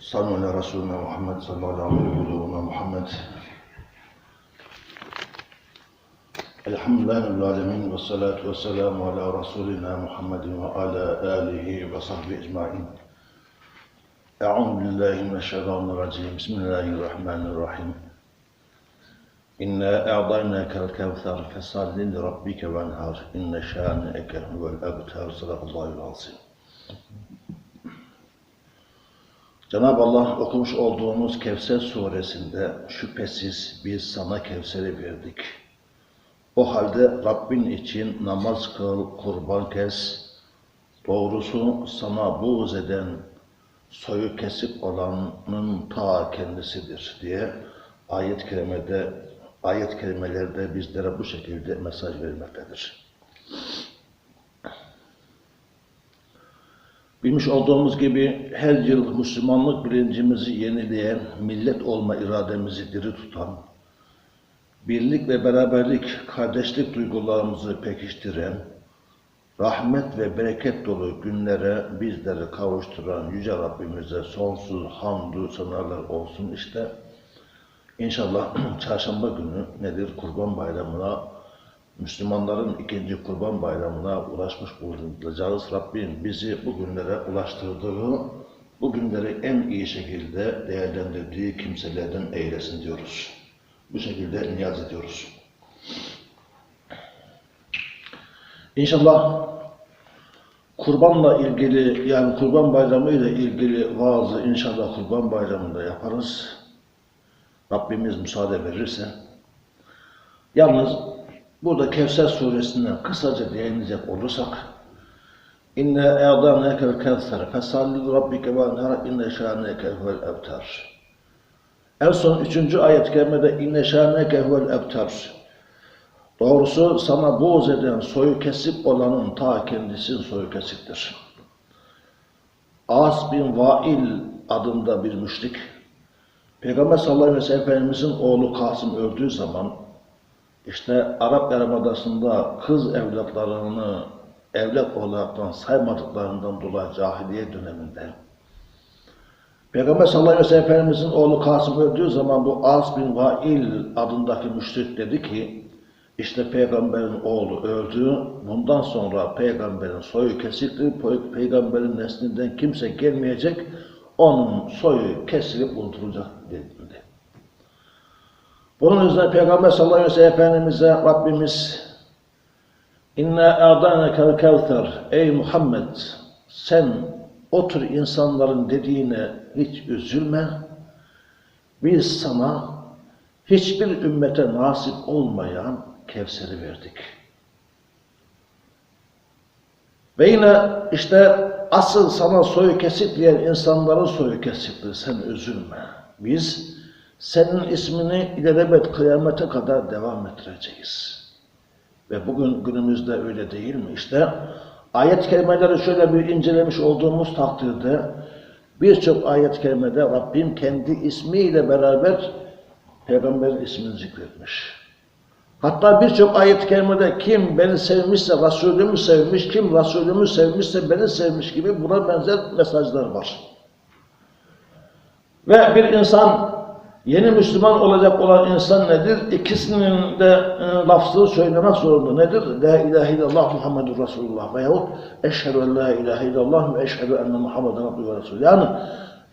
صلوا على رسولنا محمد صلى الله عليه وسلم محمد. الحمد لله رب العالمين والصلاة والسلام على رسولنا محمد وعلى آله وصحبه أجمعين. أعوذ بالله من الشيطان الرجيم. بسم الله الرحمن الرحيم. إنا أعطيناك الكوثر فصل لربك وانهار إن شانئك هو الأبتر صدق الله العظيم. Cenab-ı Allah okumuş olduğumuz Kevser suresinde şüphesiz biz sana Kevser'i verdik. O halde Rabbin için namaz kıl, kurban kes. Doğrusu sana buğz eden, soyu kesik olanın ta kendisidir diye ayet kerimede ayet kelimelerde bizlere bu şekilde mesaj vermektedir. Bilmiş olduğumuz gibi her yıl Müslümanlık bilincimizi yenileyen, millet olma irademizi diri tutan, birlik ve beraberlik, kardeşlik duygularımızı pekiştiren, rahmet ve bereket dolu günlere bizleri kavuşturan Yüce Rabbimize sonsuz hamdü senalar olsun. İşte inşallah çarşamba günü nedir? Kurban Bayramı'na Müslümanların ikinci kurban bayramına ulaşmış bulunacağız. Rabbim bizi bu günlere ulaştırdığı, bu günleri en iyi şekilde değerlendirdiği kimselerden eylesin diyoruz. Bu şekilde niyaz ediyoruz. İnşallah kurbanla ilgili yani kurban bayramı ile ilgili vaazı inşallah kurban bayramında yaparız. Rabbimiz müsaade verirse. Yalnız Burada Kevser suresinden kısaca değinecek olursak İnne e'dânekel kevser fesallil rabbike ve nara inne şâneke huvel ebtar En son üçüncü ayet kerimede inne şâneke huvel ebtar Doğrusu sana boğz eden soyu kesik olanın ta kendisi soyu kesiktir. As bin Vail adında bir müşrik Peygamber sallallahu aleyhi ve sellem Efendimizin oğlu Kasım öldüğü zaman işte Arap Yarımadası'nda kız evlatlarını evlat olaraktan saymadıklarından dolayı cahiliye döneminde Peygamber sallallahu aleyhi ve sellem Efendimizin oğlu Kasım öldüğü zaman bu As bin Vail adındaki müşrik dedi ki işte peygamberin oğlu öldü. Bundan sonra peygamberin soyu kesildi. Peygamberin neslinden kimse gelmeyecek. Onun soyu kesilip unutulacak dedi. Bunun üzerine Peygamber sallallahu aleyhi ve sellem Efendimiz'e Rabbimiz İnna a'danekel kevser Ey Muhammed sen o tür insanların dediğine hiç üzülme. Biz sana hiçbir ümmete nasip olmayan Kevser'i verdik. Ve yine işte asıl sana soyu kesik diyen insanların soyu kesiktir. Sen üzülme. Biz senin ismini ilelebet kıyamete kadar devam ettireceğiz. Ve bugün günümüzde öyle değil mi? İşte ayet kelimeleri şöyle bir incelemiş olduğumuz takdirde birçok ayet kelimede Rabbim kendi ismiyle beraber Peygamberin ismini zikretmiş. Hatta birçok ayet kerimede kim beni sevmişse Resulümü sevmiş, kim Resulümü sevmişse beni sevmiş gibi buna benzer mesajlar var. Ve bir insan Yeni Müslüman olacak olan insan nedir? İkisinin de e, lafzını söylemek zorunda. Nedir? La ilahe illallah Muhammedur Resulullah veyahut eşhedü en la ilahe illallah ve eşhedü enne Muhammeden abdühü ve. Yani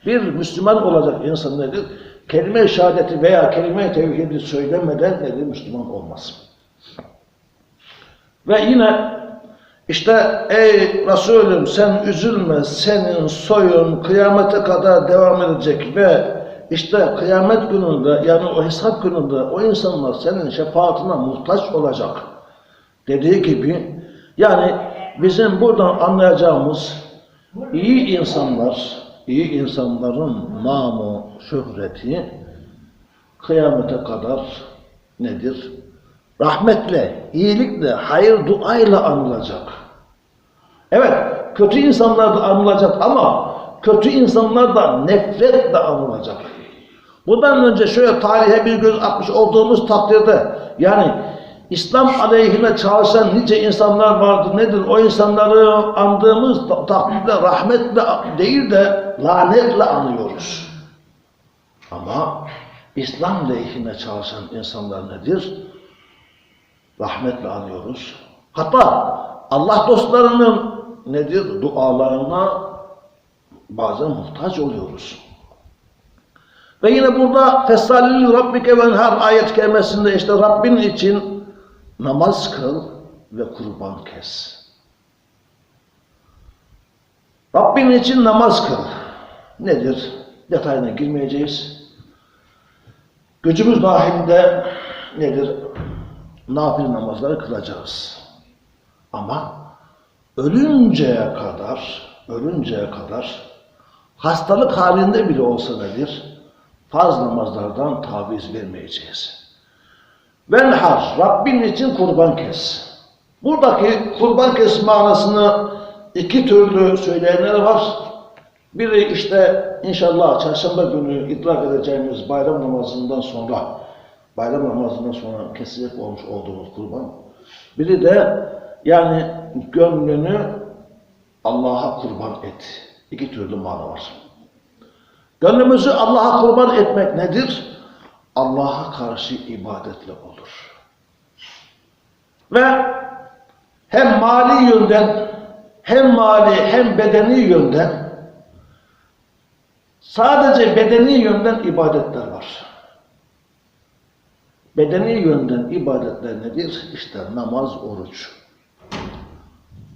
bir Müslüman olacak insan nedir? Kelime-i şehadeti veya kelime-i tevhidi söylemeden nedir? Müslüman olmaz. Ve yine işte ey Resulüm sen üzülme senin soyun kıyamete kadar devam edecek ve işte kıyamet gününde yani o hesap gününde o insanlar senin şefaatine muhtaç olacak. Dediği gibi yani bizim buradan anlayacağımız iyi insanlar, iyi insanların namı, şöhreti kıyamete kadar nedir? Rahmetle, iyilikle, hayır duayla anılacak. Evet, kötü insanlar da anılacak ama kötü insanlar da nefretle anılacak. Bundan önce şöyle tarihe bir göz atmış olduğumuz takdirde yani İslam aleyhine çalışan nice insanlar vardı. Nedir? O insanları andığımız ta- takdirde rahmetle değil de lanetle anıyoruz. Ama İslam lehine çalışan insanlar nedir? Rahmetle anıyoruz. Hatta Allah dostlarının nedir? Dualarına bazen muhtaç oluyoruz. Ve yine burada Fessalli Rabbike ve her ayet kelimesinde işte Rabbin için namaz kıl ve kurban kes. Rabbin için namaz kıl. Nedir? Detayına girmeyeceğiz. Gücümüz dahilinde nedir? Nafil namazları kılacağız. Ama ölünceye kadar, ölünceye kadar hastalık halinde bile olsa nedir? Farz namazlardan taviz vermeyeceğiz. Venhar, Rabbin için kurban kes. Buradaki kurban kes manasını iki türlü söyleyenler var. Biri işte inşallah çarşamba günü idrak edeceğimiz bayram namazından sonra, bayram namazından sonra kesilecek olmuş olduğumuz kurban. Biri de yani gönlünü Allah'a kurban et. İki türlü mana var. Gönlümüzü Allah'a kurban etmek nedir? Allah'a karşı ibadetle olur. Ve hem mali yönden, hem mali hem bedeni yönden sadece bedeni yönden ibadetler var. Bedeni yönden ibadetler nedir? İşte namaz, oruç.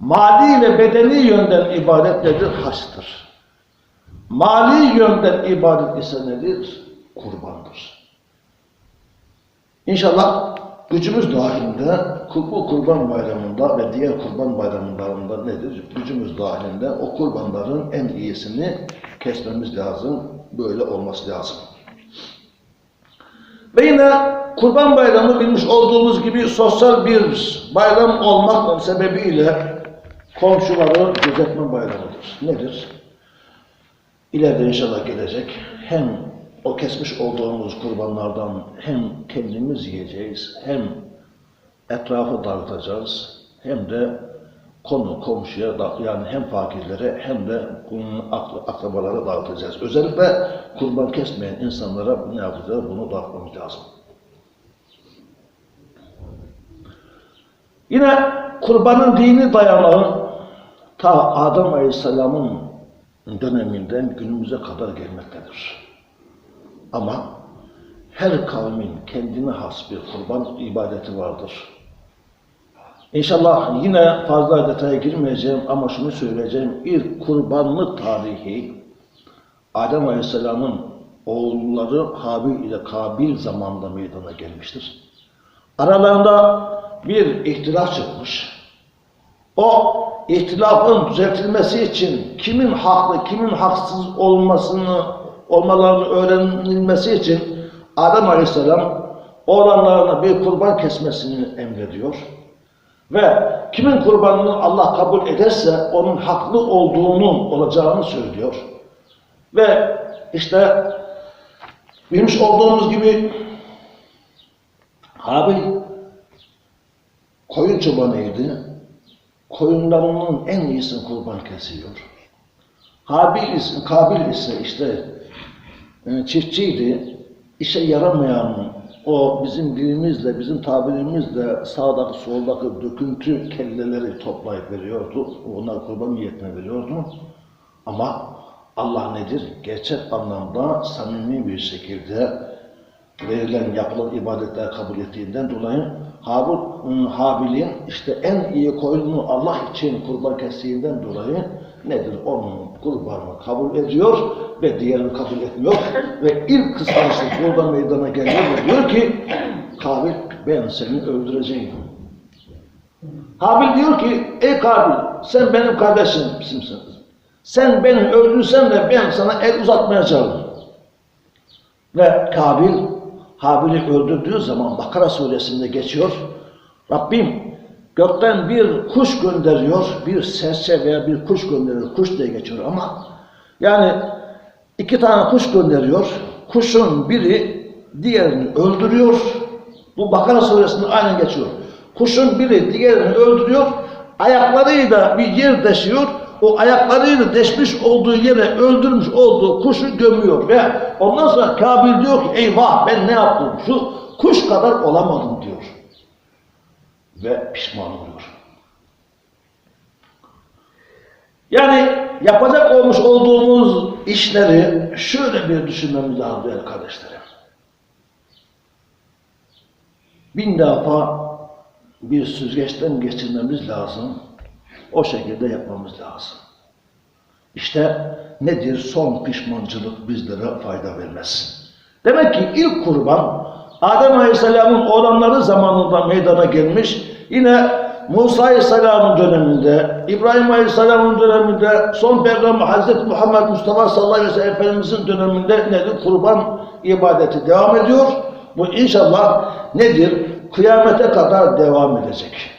Mali ve bedeni yönden ibadet nedir? Haçtır. Mali yönden ibadet ise nedir? Kurbandır. İnşallah gücümüz dahilinde bu kurban bayramında ve diğer kurban bayramlarında nedir? Gücümüz dahilinde o kurbanların en iyisini kesmemiz lazım. Böyle olması lazım. Ve yine kurban bayramı bilmiş olduğumuz gibi sosyal bir bayram olmak sebebiyle komşuları gözetme bayramıdır. Nedir? İleride inşallah gelecek hem o kesmiş olduğumuz kurbanlardan hem kendimiz yiyeceğiz, hem etrafı dağıtacağız, hem de konu komşuya yani hem fakirlere hem de bunun akrabalara dağıtacağız. Özellikle kurban kesmeyen insanlara ne yapacağız? Bunu dağıtmamız lazım. Yine kurbanın dini dayanağı ta Adem Aleyhisselam'ın döneminden günümüze kadar gelmektedir. Ama her kavmin kendine has bir kurban ibadeti vardır. İnşallah yine fazla detaya girmeyeceğim ama şunu söyleyeceğim. İlk kurbanlık tarihi Adem Aleyhisselam'ın oğulları Habil ile Kabil zamanında meydana gelmiştir. Aralarında bir ihtilaf çıkmış. O ihtilafın düzeltilmesi için kimin haklı, kimin haksız olmasını, olmalarını öğrenilmesi için Adem Aleyhisselam oğlanlarına bir kurban kesmesini emrediyor. Ve kimin kurbanını Allah kabul ederse onun haklı olduğunun olacağını söylüyor. Ve işte bilmiş olduğumuz gibi Habil koyun çobanıydı. Koyunlarının en iyisini kurban kesiyor. Habil ise, Kabil ise işte e, çiftçiydi. İşe yaramayan o bizim dilimizle, bizim tabirimizle sağdaki soldaki döküntü kelleleri toplayıp veriyordu. Onlar kurban niyetine veriyordu. Ama Allah nedir? Gerçek anlamda samimi bir şekilde verilen yapılan ibadetler kabul ettiğinden dolayı Habil, Habil'in işte en iyi koyununu Allah için kurban kestiğinden dolayı nedir? Onun kurbanını kabul ediyor ve diğerini kabul etmiyor. ve ilk kıskançlık burada meydana geliyor ve diyor ki Kabil ben seni öldüreceğim. Habil diyor ki ey Kabil sen benim kardeşimsin. Sen beni öldürsen de ben sana el uzatmayacağım. Ve Kabil Habil'i öldürdüğü zaman Bakara suresinde geçiyor. Rabbim gökten bir kuş gönderiyor, bir serçe veya bir kuş gönderiyor. Kuş diye geçiyor ama yani iki tane kuş gönderiyor. Kuşun biri diğerini öldürüyor. Bu Bakara suresinde aynen geçiyor. Kuşun biri diğerini öldürüyor, ayaklarıyla bir yer deşiyor, o ayaklarıyla deşmiş olduğu yere öldürmüş olduğu kuşu gömüyor ve ondan sonra Kabil diyor ki eyvah ben ne yaptım, şu kuş kadar olamadım diyor. Ve pişman oluyor. Yani yapacak olmuş olduğumuz işleri şöyle bir düşünmemiz lazım değerli. Bin defa bir süzgeçten geçirmemiz lazım. O şekilde yapmamız lazım. İşte nedir son pişmancılık bizlere fayda vermez. Demek ki ilk kurban Adem Aleyhisselam'ın oğlanları zamanında meydana gelmiş. Yine Musa Aleyhisselam'ın döneminde, İbrahim Aleyhisselam'ın döneminde, son peygamber Hazreti Muhammed Mustafa sallallahu aleyhi ve Efendimizin döneminde nedir? Kurban ibadeti devam ediyor. Bu inşallah nedir? Kıyamete kadar devam edecek.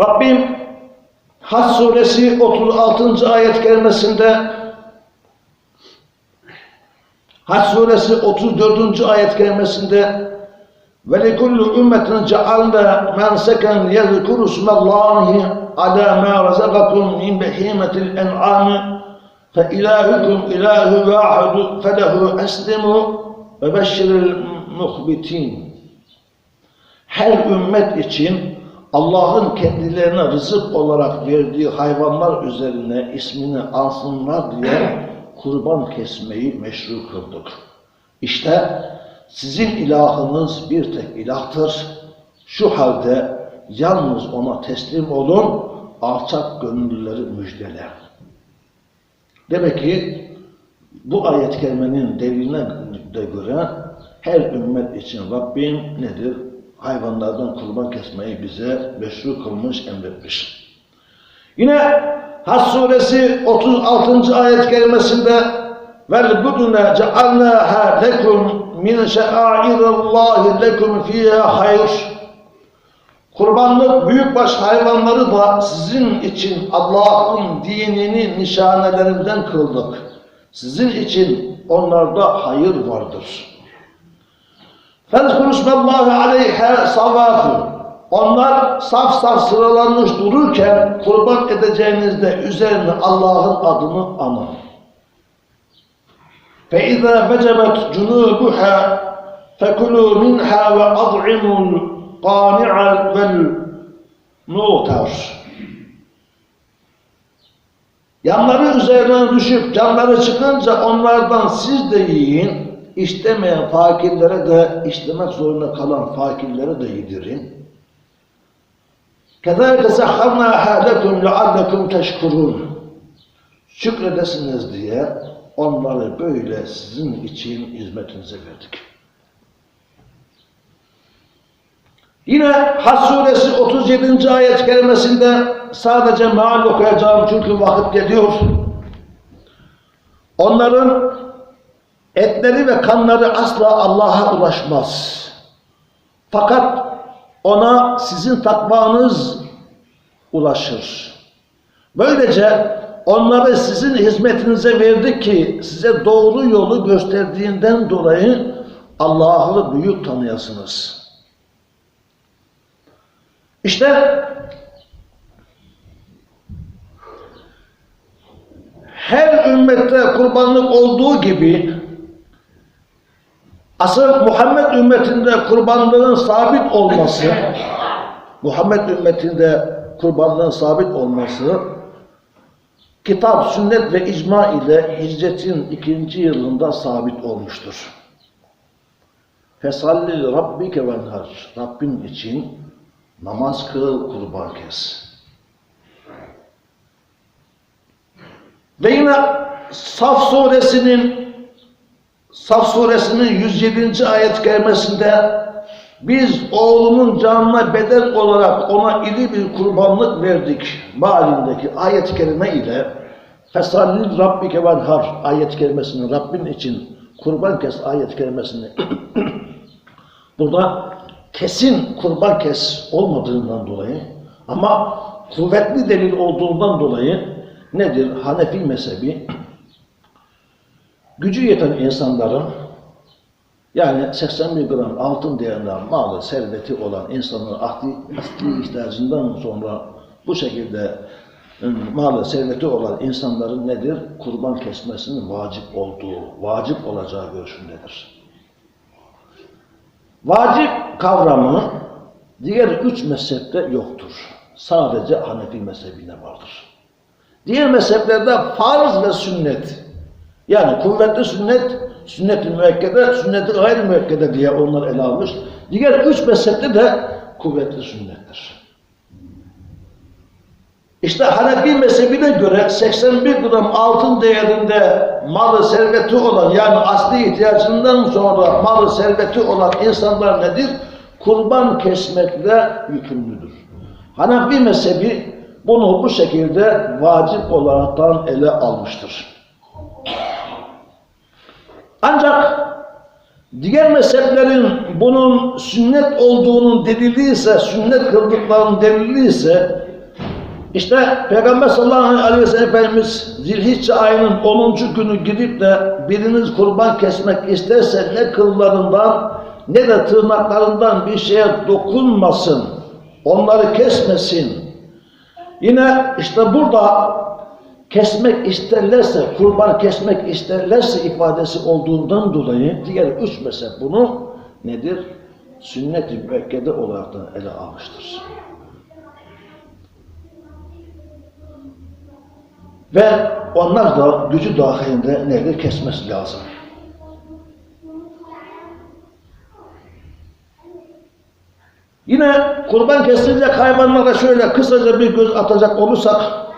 Rabbim Hac suresi 36. ayet kerimesinde Hac suresi 34. ayet kerimesinde ve likulli ümmetin cealna menseken yezkuru smallahi ala ma razakakum min behimetil en'ami fe ilahukum ilahu vahidu felehu eslimu ve beşşiril muhbitin her ümmet için Allah'ın kendilerine rızık olarak verdiği hayvanlar üzerine ismini ansınlar diye kurban kesmeyi meşru kıldık. İşte sizin ilahınız bir tek ilahtır. Şu halde yalnız ona teslim olun, alçak gönüllüleri müjdele. Demek ki bu ayet kerimenin de göre her ümmet için Rabbim nedir? Hayvanlardan kurban kesmeyi bize meşru kılmış, emretmiş. Yine Hac suresi 36. ayet kerimesinde vel budune cealnaha lekum min şe'airillahi lekum fiha hayr Kurbanlık büyükbaş hayvanları da sizin için Allah'ın dinini nişanelerinden kıldık. Sizin için onlarda hayır vardır. فَذْكُرُ اسْمَ اللّٰهِ عَلَيْهَا صَوَافُ Onlar saf saf sıralanmış dururken kurban edeceğinizde üzerine Allah'ın adını anın. فَاِذَا وَجَبَتْ جُنُوبُهَا فَكُلُوا مِنْهَا وَأَضْعِمُوا الْقَانِعَ وَالْمُعْتَرِ Yanları üzerine düşüp canları çıkınca onlardan siz de yiyin. İstemeyen fakirlere de istemek zorunda kalan fakirlere de yedirin. كَذَلِكَ سَخَّرْنَاهَا لَكُمْ لَعَلَّكُمْ تَشْكُرُونَ Şükredesiniz diye onları böyle sizin için hizmetinize verdik. Yine Hac suresi 37. ayet kerimesinde sadece meal okuyacağım çünkü vakit geliyor. Onların etleri ve kanları asla Allah'a ulaşmaz. Fakat ona sizin takvanız ulaşır. Böylece onları sizin hizmetinize verdik ki size doğru yolu gösterdiğinden dolayı Allah'ı büyük tanıyasınız. İşte her ümmette kurbanlık olduğu gibi asıl Muhammed ümmetinde kurbanlığın sabit olması Muhammed ümmetinde kurbanlığın sabit olması kitap, sünnet ve icma ile hicretin ikinci yılında sabit olmuştur. Fesalli rabbike venhar Rabbin için namaz kıl, kurban kes. Ve yine Saf suresinin Saf suresinin 107. ayet kerimesinde biz oğlumun canına bedel olarak ona iri bir kurbanlık verdik malindeki ayet-i kerime ile Fesallil Rabbike venhar ayet kerimesini Rabbin için kurban kes ayet kerimesini burada kesin kurban kes olmadığından dolayı ama kuvvetli delil olduğundan dolayı nedir? Hanefi mezhebi gücü yeten insanların Yani 81 gram altın değerinde malı, serveti olan insanın akli, asli ihtiyacından sonra bu şekilde ım, malı, serveti olan insanların nedir? Kurban kesmesinin vacip olduğu, vacip olacağı görüşündedir. Vacip kavramı diğer üç mezhepte yoktur. Sadece Hanefi mezhebinde vardır. Diğer mezheplerde farz ve sünnet. Yani kuvvetli sünnet, sünnet-i müekkede, sünnet-i gayr müekkede diye onlar ele almış. Diğer üç mezhepte de kuvvetli sünnettir. İşte Hanefi mezhebine göre 81 gram altın değerinde malı serveti olan yani asli ihtiyacından sonra malı serveti olan insanlar nedir? Kurban kesmekle yükümlüdür. Hanefi mezhebi bunu bu şekilde vacip olaraktan ele almıştır. Ancak diğer mezheplerin bunun sünnet olduğunun delili sünnet kıldıklarının delili işte Peygamber sallallahu aleyhi ve sellem Efendimiz Zilhicce ayının 10. günü gidip de biriniz kurban kesmek isterse ne kıllarından ne de tırnaklarından bir şeye dokunmasın. Onları kesmesin. Yine işte burada kesmek isterlerse, kurban kesmek isterlerse ifadesi olduğundan dolayı diğer üç mezhep bunu nedir? Sünnet-i müekkede olarak da ele almıştır. Ve onlar da gücü dahilinde nedir? Kesmesi lazım. Yine kurban kesilecek hayvanlara şöyle kısaca bir göz atacak olursak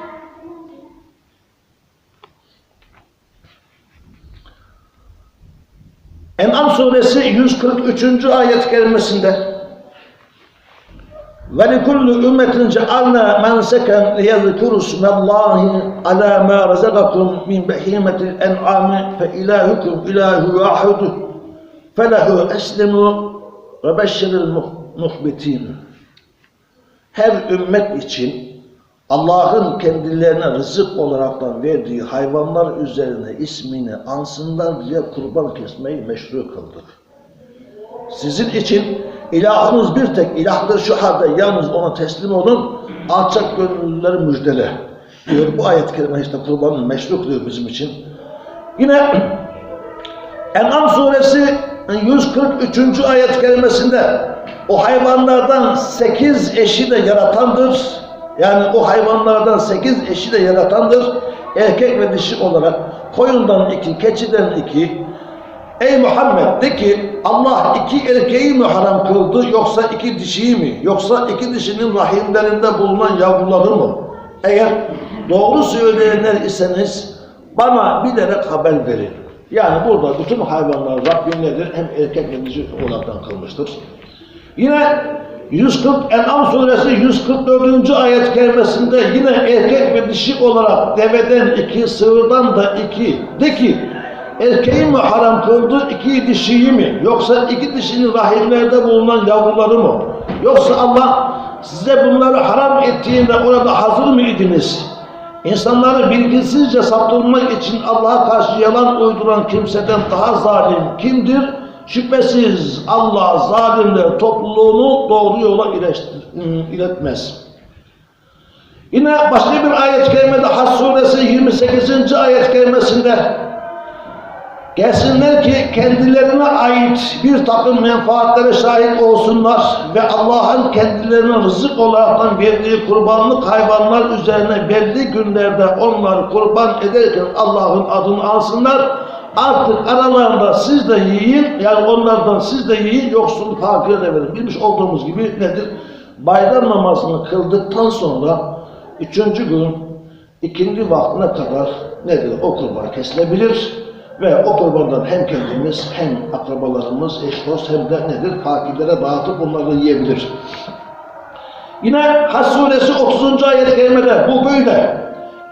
En'am suresi 143. ayet kerimesinde ve likullu ümmetin cealna menseken liyezkuru smellahi ala ma razakakum min behimetil en'ami fe ilahukum ilahu vahidu felehu eslimu ve beşşiril muhbitin. Her ümmet için Allah'ın kendilerine rızık olaraktan verdiği hayvanlar üzerine ismini ansınlar diye kurban kesmeyi meşru kıldık. Sizin için ilahınız bir tek ilahtır şu halde yalnız ona teslim olun, alçak gönüllüleri müjdele. Diyor bu ayet-i kerime işte kurbanın meşru kılıyor bizim için. Yine En'am suresi 143. ayet kerimesinde o hayvanlardan sekiz eşi de yaratandır. Yani o hayvanlardan sekiz eşi de yaratandır. Erkek ve dişi olarak koyundan iki, keçiden iki. Ey Muhammed de ki Allah iki erkeği mi haram kıldı yoksa iki dişiyi mi? Yoksa iki dişinin rahimlerinde bulunan yavruları mı? Eğer doğru söyleyenler iseniz bana bilerek haber verin. Yani burada bütün hayvanlar Rabbim nedir? Hem erkek hem dişi olaraktan kılmıştır. Yine 140 En'am suresi 144. ayet kerimesinde yine erkek ve dişi olarak deveden iki, sığırdan da iki. De ki erkeği mi haram kıldı, iki dişiyi mi? Yoksa iki dişinin rahimlerde bulunan yavruları mı? Yoksa Allah size bunları haram ettiğinde orada hazır mı idiniz? İnsanları bilgisizce saptırmak için Allah'a karşı yalan uyduran kimseden daha zalim kimdir? Şüphesiz Allah zalimler topluluğunu doğru yola iletmez. Yine başka bir ayet-i kerimede Has suresi 28. ayet kerimesinde gelsinler ki kendilerine ait bir takım menfaatlere şahit olsunlar ve Allah'ın kendilerine rızık olarak verdiği kurbanlık hayvanlar üzerine belli günlerde onları kurban ederken Allah'ın adını alsınlar. Artık aralarında siz de yiyin, yani onlardan siz de yiyin, yoksul fakire de verin. Bilmiş olduğumuz gibi nedir? Bayram namazını kıldıktan sonra üçüncü gün ikindi vaktine kadar nedir? O kurban kesilebilir ve o kurbandan hem kendimiz hem akrabalarımız, eş dost hem de nedir? Fakirlere dağıtıp onları yiyebilir. Yine Has suresi 30. ayet-i kerimede bu böyle.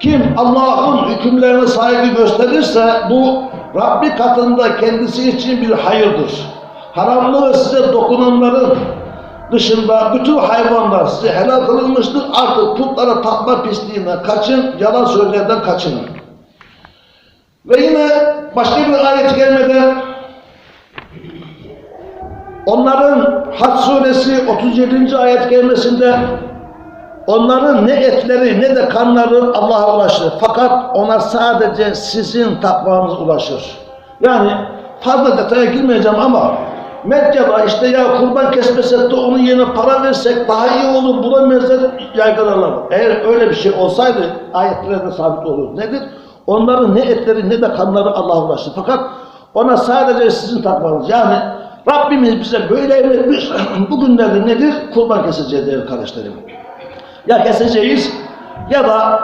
Kim Allah'ın hükümlerine saygı gösterirse bu Rabbi katında kendisi için bir hayırdır. Haramlığı size dokunanların dışında bütün hayvanlar size helal kılınmıştır. Artık putlara tapma pisliğine kaçın, yalan söylerden kaçının. Ve yine başka bir ayet gelmede onların Hac suresi 37. ayet gelmesinde onların ne etleri ne de kanları Allah'a ulaşır. Fakat ona sadece sizin takvanız ulaşır. Yani fazla detaya girmeyeceğim ama Mekke'de işte ya kurban kesmesek de onun yerine para versek daha iyi olur buna benzer yaygaralar var. Eğer öyle bir şey olsaydı ayetlerde sabit olur. Nedir? Onların ne etleri ne de kanları Allah'a ulaşır. Fakat ona sadece sizin takvanız. Yani Rabbimiz bize böyle emretmiş. Bugünlerde nedir? Kurban keseceğiz değerli kardeşlerim. Ya keseceğiz ya da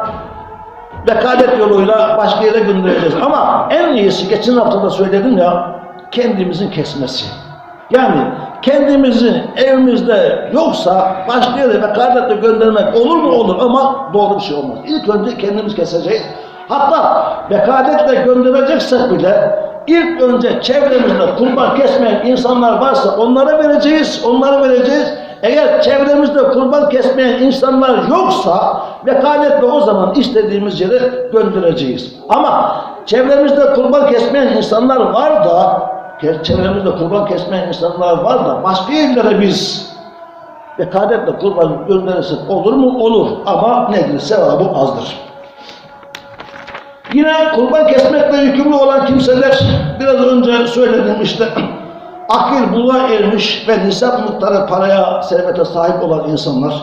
vekalet yoluyla başka yere göndereceğiz. Ama en iyisi geçen hafta da söyledim ya kendimizin kesmesi. Yani kendimizin evimizde yoksa başka yere vekaletle göndermek olur mu olur ama doğru bir şey olmaz. İlk önce kendimiz keseceğiz. Hatta vekaletle göndereceksek bile ilk önce çevremizde kurban kesmeyen insanlar varsa onlara vereceğiz, onlara vereceğiz. Eğer çevremizde kurban kesmeyen insanlar yoksa vekaletle o zaman istediğimiz yere göndereceğiz. Ama çevremizde kurban kesmeyen insanlar var da çevremizde kurban kesmeyen insanlar var da başka yerlere biz vekaletle kurban gönderirsek olur mu? Olur. Ama nedir? Sevabı azdır. Yine kurban kesmekle yükümlü olan kimseler biraz önce söyledim işte akil buluğa ermiş ve nisap miktarı paraya, servete sahip olan insanlar.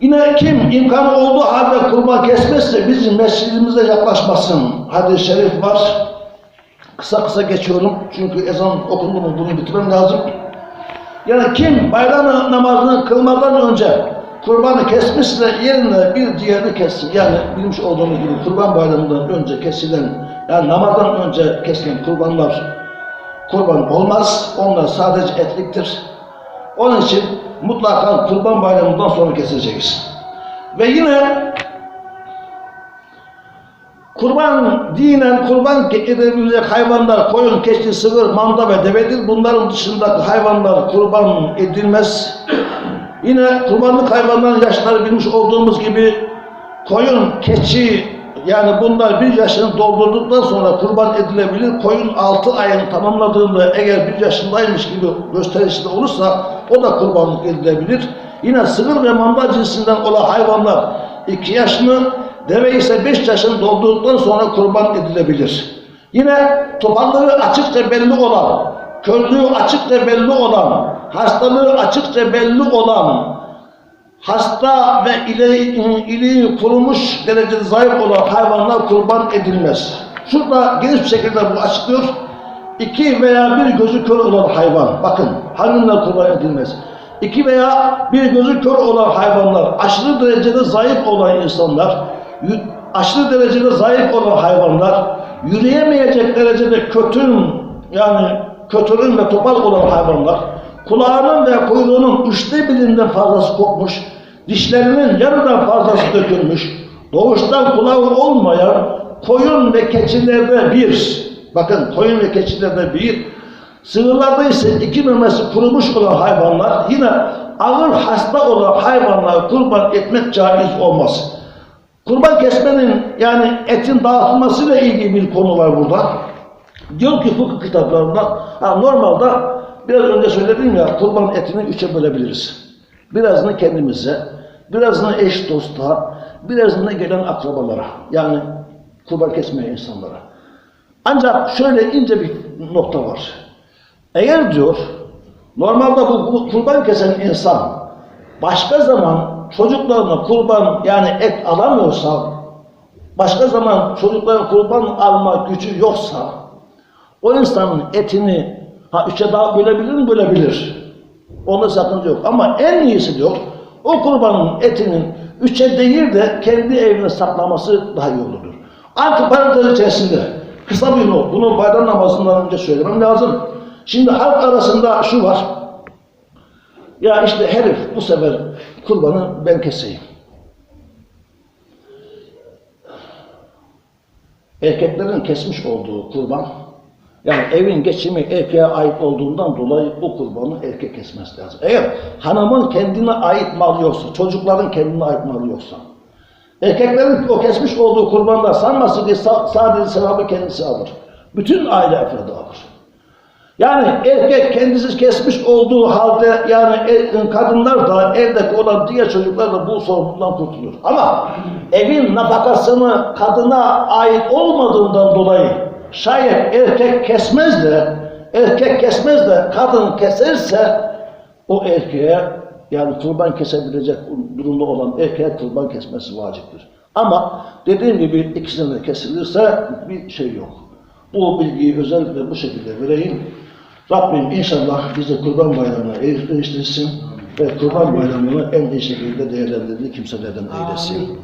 Yine kim imkanı olduğu halde kurban kesmezse bizim mescidimize yaklaşmasın. Hadis-i şerif var. Kısa kısa geçiyorum çünkü ezan okundu mu bunu bitirmem lazım. Yani kim bayram namazını kılmadan önce kurbanı kesmişse yerine bir diğerini kessin. Yani bilmiş olduğunuz gibi kurban bayramından önce kesilen, yani namazdan önce kesilen kurbanlar kurban olmaz. Onlar sadece etliktir. Onun için mutlaka kurban bayramından sonra keseceğiz. Ve yine kurban dinen kurban edilebilecek hayvanlar koyun, keçi, sığır, manda ve devedir. Bunların dışındaki hayvanlar kurban edilmez. Yine kurbanlık hayvanların yaşları bilmiş olduğumuz gibi koyun, keçi yani bunlar bir yaşını doldurduktan sonra kurban edilebilir. Koyun altı ayını tamamladığında eğer bir yaşındaymış gibi gösterişli olursa o da kurbanlık edilebilir. Yine sığır ve manda cinsinden olan hayvanlar iki yaşını, deve ise beş yaşını doldurduktan sonra kurban edilebilir. Yine topallığı açıkça belli olan, körlüğü açıkça belli olan, hastalığı açıkça belli olan, hasta ve ili kurumuş derecede zayıf olan hayvanlar kurban edilmez. Şurada geniş bir şekilde bu açıklıyor. İki veya bir gözü kör olan hayvan, bakın hangiler kurban edilmez. İki veya bir gözü kör olan hayvanlar, aşırı derecede zayıf olan insanlar, aşırı derecede zayıf olan hayvanlar, yürüyemeyecek derecede kötün yani kötürün ve topal olan hayvanlar, kulağının ve kuyruğunun üçte birinden fazlası kopmuş, dişlerinin yarıdan fazlası dökülmüş, doğuştan kulağı olmayan koyun ve keçilerde bir, bakın koyun ve keçilerde bir, sığırlarda ise iki memesi kurumuş olan hayvanlar, yine ağır hasta olan hayvanlar kurban etmek caiz olmaz. Kurban kesmenin yani etin dağıtılmasıyla ilgili bir konu var burada. Diyor ki fıkıh kitaplarında, normalde biraz önce söyledim ya kurban etini üçe bölebiliriz. Birazını kendimize, birazını eş dosta, birazını gelen akrabalara, yani kurban kesmeyen insanlara. Ancak şöyle ince bir nokta var. Eğer diyor, normalde bu, bu kurban kesen insan başka zaman çocuklarına kurban yani et alamıyorsa, başka zaman çocukların kurban alma gücü yoksa, o insanın etini ha üçe daha bölebilir mi? Bölebilir. Onda sakınca yok. Ama en iyisi diyor, o kurbanın etinin üçe değil de kendi evine saklaması daha iyi olur. Antiparantez içerisinde kısa bir not. Bunu bayram namazından önce söylemem lazım. Şimdi halk arasında şu var. Ya işte herif bu sefer kurbanı ben keseyim. Erkeklerin kesmiş olduğu kurban yani evin geçimi erkeğe ait olduğundan dolayı o kurbanı erkek kesmesi lazım. Eğer hanımın kendine ait mal yoksa, çocukların kendine ait malı yoksa, erkeklerin o kesmiş olduğu kurbanda sanmasın ki sadece sevabı kendisi alır. Bütün aile efradı alır. Yani erkek kendisi kesmiş olduğu halde yani e- kadınlar da evdeki olan diğer çocuklar da bu sorumluluktan kurtulur. Ama evin nafakasını kadına ait olmadığından dolayı şayet erkek kesmez de erkek kesmez de kadın keserse o erkeğe yani kurban kesebilecek durumda olan erkeğe kurban kesmesi vaciptir. Ama dediğim gibi ikisinin de kesilirse bir şey yok. Bu bilgiyi özellikle bu şekilde vereyim. Rabbim inşallah bizi kurban bayramına eriştirsin ve kurban bayramını en iyi şekilde değerlendirdiği kimselerden eylesin.